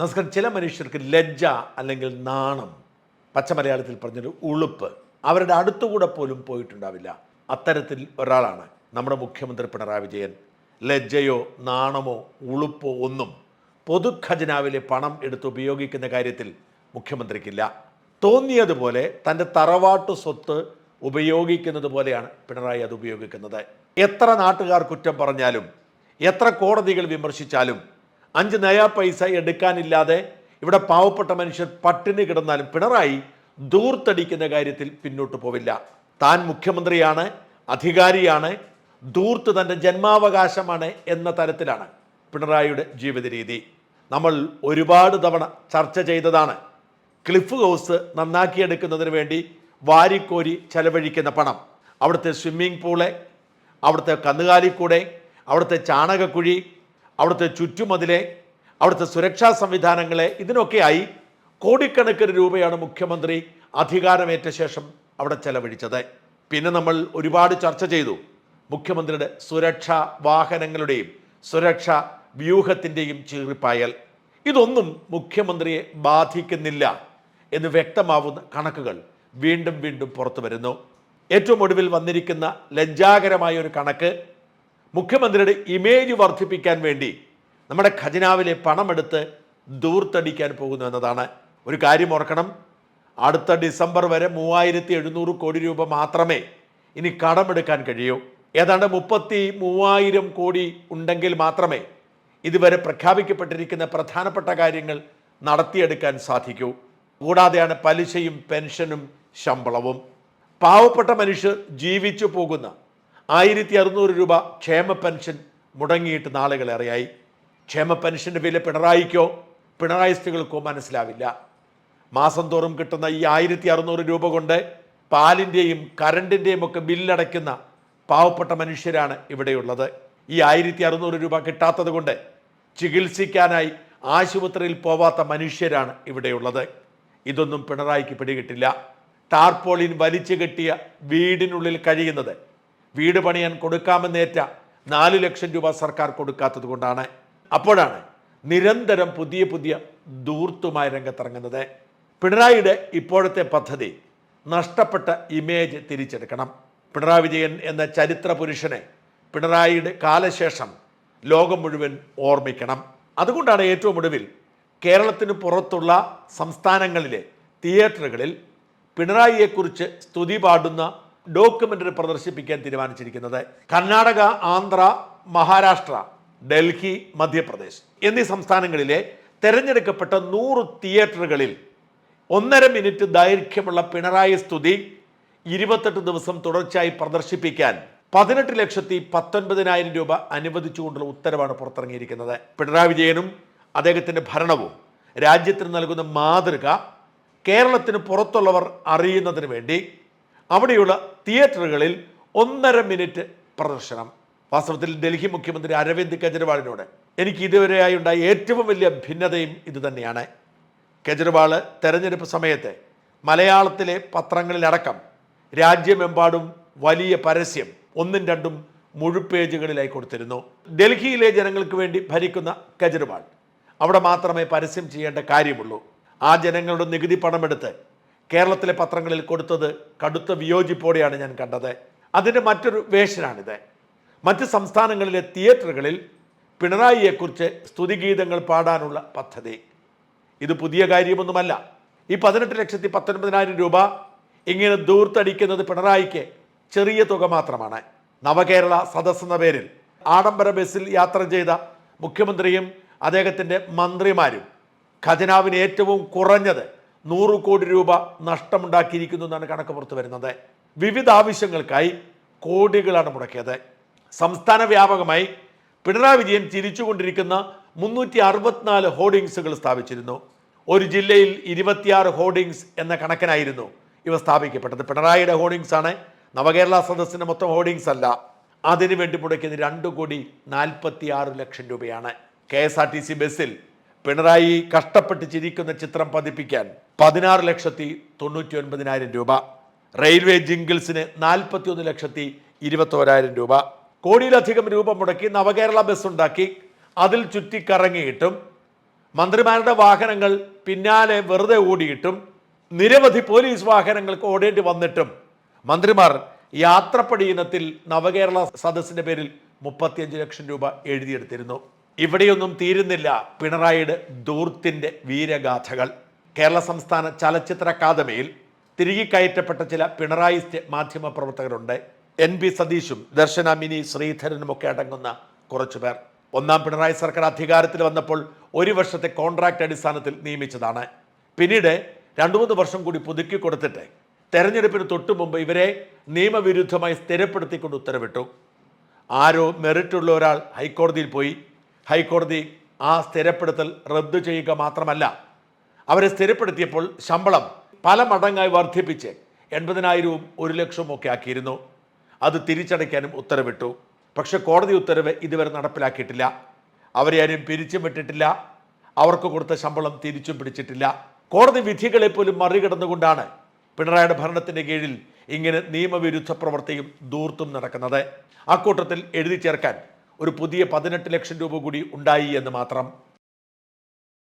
നമസ്കാരം. ചില മനുഷ്യർക്ക് ലജ്ജ അല്ലെങ്കിൽ നാണം പച്ച മലയാളത്തിൽ പറഞ്ഞൊരു ഉളുപ്പ് അവരുടെ അടുത്തുകൂടെ പോലും പോയിട്ടുണ്ടാവില്ല. അത്തരത്തിൽ ഒരാളാണ് നമ്മുടെ മുഖ്യമന്ത്രി പിണറായി വിജയൻ. ലജ്ജയോ നാണമോ ഉളുപ്പോ ഒന്നും പൊതു ഖജനാവിലെ പണം എടുത്ത് ഉപയോഗിക്കുന്ന കാര്യത്തിൽ മുഖ്യമന്ത്രിക്കില്ല. തോന്നിയതുപോലെ തന്റെ തറവാട്ടു സ്വത്ത് ഉപയോഗിക്കുന്നത് പോലെയാണ് പിണറായി അത് ഉപയോഗിക്കുന്നത്. എത്ര നാട്ടുകാർ കുറ്റം പറഞ്ഞാലും എത്ര കോടതികൾ വിമർശിച്ചാലും അഞ്ച് നയാ പൈസ എടുക്കാനില്ലാതെ ഇവിടെ പാവപ്പെട്ട മനുഷ്യർ പട്ടിണി കിടന്നാലും പിണറായി ദൂർത്തടിക്കുന്ന കാര്യത്തിൽ പിന്നോട്ട് പോവില്ല. താൻ മുഖ്യമന്ത്രിയാണ് അധികാരിയാണ് ദൂർത്ത് തന്റെ ജന്മാവകാശമാണ് എന്ന തരത്തിലാണ് പിണറായിയുടെ ജീവിത രീതി നമ്മൾ ഒരുപാട് തവണ ചർച്ച ചെയ്തതാണ്. ക്ലിഫ് ഹൗസ് നന്നാക്കിയെടുക്കുന്നതിന് വേണ്ടി വാരിക്കോരി ചെലവഴിക്കുന്ന പണം. അവിടുത്തെ സ്വിമ്മിംഗ് പൂൾ അവിടുത്തെ കന്നുകാലിക്കൂടെ അവിടുത്തെ ചാണകക്കുഴി അവിടുത്തെ ചുറ്റുമതിലെ അവിടുത്തെ സുരക്ഷാ സംവിധാനങ്ങളെ ഇതിനൊക്കെയായി കോടിക്കണക്കിന് രൂപയാണ് മുഖ്യമന്ത്രി അധികാരമേറ്റ ശേഷം അവിടെ ചെലവഴിച്ചത്. പിന്നെ നമ്മൾ ഒരുപാട് ചർച്ച ചെയ്തു മുഖ്യമന്ത്രിയുടെ സുരക്ഷാ വാഹനങ്ങളുടെയും സുരക്ഷാ വ്യൂഹത്തിന്റെയും ചീറിപ്പായൽ. ഇതൊന്നും മുഖ്യമന്ത്രിയെ ബാധിക്കുന്നില്ല എന്ന് വ്യക്തമാവുന്ന കണക്കുകൾ വീണ്ടും വീണ്ടും പുറത്തു വരുന്നു. ഏറ്റവും ഒടുവിൽ വന്നിരിക്കുന്ന ലജ്ജാകരമായ ഒരു കണക്ക് മുഖ്യമന്ത്രിയുടെ ഇമേജ് വർദ്ധിപ്പിക്കാൻ വേണ്ടി നമ്മുടെ ഖജനാവിലെ പണമെടുത്ത് ദൂർത്തടിക്കാൻ പോകുന്നു എന്നതാണ്. ഒരു കാര്യം ഓർക്കണം. അടുത്ത ഡിസംബർ വരെ മൂവായിരത്തി എഴുന്നൂറ് കോടി രൂപ മാത്രമേ ഇനി കടമെടുക്കാൻ കഴിയൂ. ഏതാണ്ട് മുപ്പത്തി മൂവായിരം കോടി ഉണ്ടെങ്കിൽ മാത്രമേ ഇതുവരെ പ്രഖ്യാപിക്കപ്പെട്ടിരിക്കുന്ന പ്രധാനപ്പെട്ട കാര്യങ്ങൾ നടത്തിയെടുക്കാൻ സാധിക്കൂ. കൂടാതെയാണ് പലിശയും പെൻഷനും ശമ്പളവും. പാവപ്പെട്ട മനുഷ്യർ ജീവിച്ചു പോകുന്ന ആയിരത്തി അറുന്നൂറ് രൂപ ക്ഷേമ പെൻഷൻ മുടങ്ങിയിട്ട് നാളുകളേറെയായി. ക്ഷേമ പെൻഷന്റെ വില പിണറായിക്കോ പിണറായിസ്റ്റുകൾക്കോ മനസ്സിലാവില്ല. മാസം തോറും കിട്ടുന്ന ഈ ആയിരത്തി അറുന്നൂറ് രൂപ കൊണ്ട് പാലിന്റെയും കറണ്ടിന്റെയും ഒക്കെ ബില്ലടയ്ക്കുന്ന പാവപ്പെട്ട മനുഷ്യരാണ് ഇവിടെയുള്ളത്. ഈ ആയിരത്തി അറുന്നൂറ് രൂപ കിട്ടാത്തത് കൊണ്ട് ചികിത്സിക്കാനായി ആശുപത്രിയിൽ പോവാത്ത മനുഷ്യരാണ് ഇവിടെയുള്ളത്. ഇതൊന്നും പിണറായിക്ക് പിടികിട്ടില്ല. ടാർപോളിൻ വലിച്ചു കെട്ടിയ വീടിനുള്ളിൽ കഴിയുന്നത് വീട് പണിയാൻ കൊടുക്കാമെന്നേറ്റ നാല് ലക്ഷം രൂപ സർക്കാർ കൊടുക്കാത്തത് കൊണ്ടാണ് അപ്പോഴാണ് നിരന്തരം പുതിയ പുതിയ ദൂർത്തുമായി രംഗത്തിറങ്ങുന്നത്. പിണറായിയുടെ ഇപ്പോഴത്തെ പദ്ധതി നഷ്ടപ്പെട്ട ഇമേജ് തിരിച്ചെടുക്കണം. പിണറായി വിജയൻ എന്ന ചരിത്ര പുരുഷനെ പിണറായിയുടെ കാലശേഷം ലോകം മുഴുവൻ ഓർമ്മിക്കണം. അതുകൊണ്ടാണ് ഏറ്റവും ഒടുവിൽ കേരളത്തിന് പുറത്തുള്ള സംസ്ഥാനങ്ങളിലെ തിയേറ്ററുകളിൽ പിണറായിയെക്കുറിച്ച് സ്തുതി പാടുന്ന ഡോക്യുമെന്ററി പ്രദർശിപ്പിക്കാൻ തീരുമാനിച്ചിരിക്കുന്നത് കർണാടക ആന്ധ്ര മഹാരാഷ്ട്ര ഡൽഹി മധ്യപ്രദേശ് എന്നീ സംസ്ഥാനങ്ങളിലെ തെരഞ്ഞെടുക്കപ്പെട്ട നൂറ് തിയേറ്ററുകളിൽ ഒന്നര മിനിറ്റ് ദൈർഘ്യമുള്ള പിണറായി സ്തുതി ഇരുപത്തെട്ട് ദിവസം തുടർച്ചയായി പ്രദർശിപ്പിക്കാൻ പതിനെട്ട് ലക്ഷത്തി പത്തൊൻപതിനായിരം രൂപ അനുവദിച്ചുകൊണ്ടുള്ള ഉത്തരവാണ് പുറത്തിറങ്ങിയിരിക്കുന്നത്. പിണറായി വിജയനും അദ്ദേഹത്തിന്റെ ഭരണവും രാജ്യത്തിന് നൽകുന്ന മാതൃക കേരളത്തിന് പുറത്തുള്ളവർ അറിയുന്നതിന് വേണ്ടി അവിടെയുള്ള തിയേറ്ററുകളിൽ ഒന്നര മിനിറ്റ് പ്രദർശനം. വാസ്തവത്തിൽ ഡൽഹി മുഖ്യമന്ത്രി അരവിന്ദ് കെജ്രിവാളിനോട് എനിക്ക് ഇതുവരെയായി ഉണ്ടായ ഏറ്റവും വലിയ ഭിന്നതയും ഇതുതന്നെയാണ്. കെജ്രിവാൾ തെരഞ്ഞെടുപ്പ് സമയത്ത് മലയാളത്തിലെ പത്രങ്ങളിലടക്കം രാജ്യമെമ്പാടും വലിയ പരസ്യം ഒന്നും രണ്ടും മുഴുപേജുകളിലായി കൊടുത്തിരുന്നു. ഡൽഹിയിലെ ജനങ്ങൾക്ക് വേണ്ടി ഭരിക്കുന്ന കെജ്രിവാൾ അവിടെ മാത്രമേ പരസ്യം ചെയ്യേണ്ട കാര്യമുള്ളൂ. ആ ജനങ്ങളുടെ നികുതി പണമെടുത്ത് കേരളത്തിലെ പത്രങ്ങളിൽ കൊടുത്തത് കടുത്ത വിയോജിപ്പോടെയാണ് ഞാൻ കണ്ടത്. അതിന്റെ മറ്റൊരു വേഷനാണിത്. മറ്റ് സംസ്ഥാനങ്ങളിലെ തിയേറ്ററുകളിൽ പിണറായിയെക്കുറിച്ച് സ്തുതിഗീതങ്ങൾ പാടാനുള്ള പദ്ധതി. ഇത് പുതിയ കാര്യമൊന്നുമല്ല. ഈ പതിനെട്ട് ലക്ഷത്തി പത്തൊൻപതിനായിരം രൂപ ഇങ്ങനെ ദൂർത്തടിക്കുന്നത് പിണറായിക്ക് ചെറിയ തുക മാത്രമാണ്. നവകേരള സദസ് എന്ന പേരിൽ ആഡംബര ബസ്സിൽ യാത്ര ചെയ്ത മുഖ്യമന്ത്രിയും അദ്ദേഹത്തിന്റെ മന്ത്രിമാരും ഖജനാവിന് ഏറ്റവും കുറഞ്ഞത് നൂറ് കോടി രൂപ നഷ്ടമുണ്ടാക്കിയിരിക്കുന്നു എന്നാണ് കണക്ക് പുറത്തു വരുന്നത്. വിവിധ ആവശ്യങ്ങൾക്കായി കോടികളാണ് മുടക്കിയത്. സംസ്ഥാന വ്യാപകമായി പിണറായി വിജയൻ തിരിച്ചുകൊണ്ടിരിക്കുന്ന മുന്നൂറ്റി അറുപത്തിനാല് ഹോർഡിങ്സുകൾ സ്ഥാപിച്ചിരുന്നു. ഒരു ജില്ലയിൽ ഇരുപത്തിയാറ് ഹോർഡിങ്സ് എന്ന കണക്കിനായിരുന്നു ഇവ സ്ഥാപിക്കപ്പെട്ടത്. പിണറായിയുടെ ഹോർഡിങ്സ് ആണ്. നവകേരള സദസ്സിന്റെ മൊത്തം ഹോർഡിങ്സ് അല്ല. അതിനു വേണ്ടി മുടക്കിയത് രണ്ട് കോടി നാൽപ്പത്തി ആറ് ലക്ഷം രൂപയാണ്. K S R T C ബസ്സിൽ പിണറായി കഷ്ടപ്പെട്ട് ചിരിക്കുന്ന ചിത്രം പതിപ്പിക്കാൻ പതിനാറ് ലക്ഷത്തി തൊണ്ണൂറ്റി ഒൻപതിനായിരം രൂപ. റെയിൽവേ ജിങ്കിൾസിന് നാൽപ്പത്തി ഒന്ന് ലക്ഷത്തി ഇരുപത്തോരായിരം രൂപ. കോടിയിലധികം രൂപ മുടക്കി നവകേരള ബസ് ഉണ്ടാക്കി. അതിൽ ചുറ്റിക്കറങ്ങിയിട്ടും മന്ത്രിമാരുടെ വാഹനങ്ങൾ പിന്നാലെ വെറുതെ ഓടിയിട്ടും നിരവധി പോലീസ് വാഹനങ്ങൾക്ക് ഓടേണ്ടി വന്നിട്ടും മന്ത്രിമാർ യാത്രപ്പടി ഇനത്തിൽ നവകേരള സദസ്സിന്റെ പേരിൽ മുപ്പത്തിയഞ്ച് ലക്ഷം രൂപ എഴുതിയെടുത്തിരുന്നു. ഇവിടെയൊന്നും തീരുന്നില്ല പിണറായിയുടെ ദൂർത്തിന്റെ വീരഗാഥകൾ. കേരള സംസ്ഥാന ചലച്ചിത്ര അക്കാദമിയിൽ തിരികെ കയറ്റപ്പെട്ട ചില പിണറായി മാധ്യമ പ്രവർത്തകരുണ്ട്. എൻ പി സതീഷും ദർശന മിനി ശ്രീധരനും ഒക്കെ അടങ്ങുന്ന കുറച്ചു പേർ. ഒന്നാം പിണറായി സർക്കാർ അധികാരത്തിൽ വന്നപ്പോൾ ഒരു വർഷത്തെ കോൺട്രാക്ട് അടിസ്ഥാനത്തിൽ നിയമിച്ചതാണ്. പിന്നീട് രണ്ടു മൂന്ന് വർഷം കൂടി പുതുക്കി കൊടുത്തിട്ട് തെരഞ്ഞെടുപ്പിന് തൊട്ടു മുമ്പ് ഇവരെ നിയമവിരുദ്ധമായി സ്ഥിരപ്പെടുത്തിക്കൊണ്ട് ഉത്തരവിട്ടു. ആരോ മെറിറ്റുള്ള ഒരാൾ ഹൈക്കോടതിയിൽ പോയി. ഹൈക്കോടതി ആ സ്ഥിരപ്പെടുത്തൽ റദ്ദു ചെയ്യുക മാത്രമല്ല അവരെ സ്ഥിരപ്പെടുത്തിയപ്പോൾ ശമ്പളം പല മടങ്ങായി വർദ്ധിപ്പിച്ച് എൺപതിനായിരവും ഒരു ലക്ഷവും ഒക്കെ ആക്കിയിരുന്നു. അത് തിരിച്ചടയ്ക്കാനും ഉത്തരവിട്ടു. പക്ഷെ കോടതി ഉത്തരവ് ഇതുവരെ നടപ്പിലാക്കിയിട്ടില്ല. അവരെ ആരും പിരിച്ചും വിട്ടിട്ടില്ല. അവർക്ക് കൊടുത്ത ശമ്പളം തിരിച്ചും പിടിച്ചിട്ടില്ല. കോടതി വിധികളെ പോലും മറികടന്നുകൊണ്ടാണ് പിണറായിയുടെ ഭരണത്തിന്റെ കീഴിൽ ഇങ്ങനെ നിയമവിരുദ്ധ പ്രവൃത്തിയും ദൂർത്തും നടക്കുന്നത്. അക്കൂട്ടത്തിൽ എഴുതി ചേർക്കാൻ ഒരു പുതിയ പതിനെട്ട് ലക്ഷം രൂപ കൂടി ഉണ്ടായി എന്ന് മാത്രം.